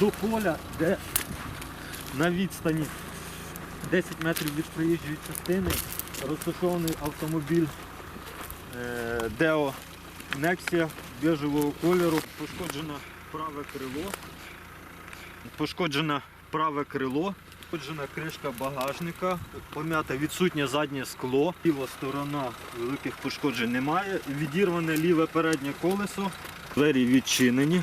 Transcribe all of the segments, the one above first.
до поля, де на відстані 10 метрів від проїжджої частини розташований автомобіль е, Deo Nexia біжевого кольору. Пошкоджено праве крило. Пошкоджено праве крило. Пошкоджена кришка багажника, пом'яте відсутнє заднє скло, ліва сторона великих пошкоджень немає. Відірване ліве переднє колесо, двері відчинені.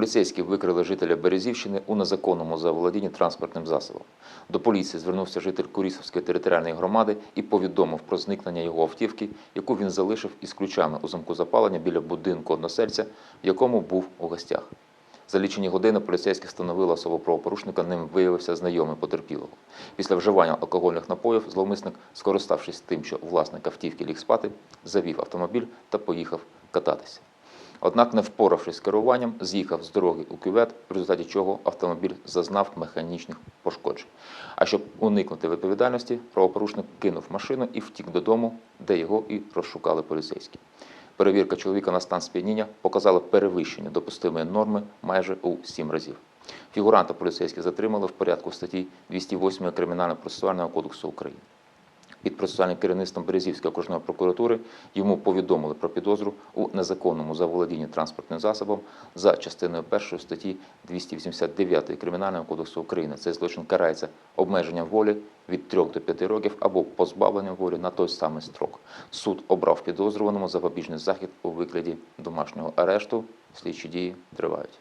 Поліцейські викрили жителя Березівщини у незаконному заволодінні транспортним засобом. До поліції звернувся житель Курісовської територіальної громади і повідомив про зникнення його автівки, яку він залишив із ключами у замку запалення біля будинку односельця, в якому був у гостях. За лічені години поліцейські встановили особу правопорушника, ним виявився знайомий потерпілого. Після вживання алкогольних напоїв зловмисник, скориставшись тим, що власник автівки ліг спати, завів автомобіль та поїхав кататися. Однак, не впоравшись з керуванням, з'їхав з дороги у кювет, в результаті чого автомобіль зазнав механічних пошкоджень. А щоб уникнути відповідальності, правопорушник кинув машину і втік додому, де його і розшукали поліцейські. Перевірка чоловіка на стан сп'яніння показала перевищення допустимої норми майже у сім разів. Фігуранта поліцейські затримали в порядку статті 208 Кримінально-процесуального кодексу України під процесуальним керівництвом Березівської окружної прокуратури йому повідомили про підозру у незаконному заволодінні транспортним засобом за частиною 1 статті 289 Кримінального кодексу України. Цей злочин карається обмеженням волі від 3 до 5 років або позбавленням волі на той самий строк. Суд обрав підозрюваному запобіжний захід у вигляді домашнього арешту. Слідчі дії тривають.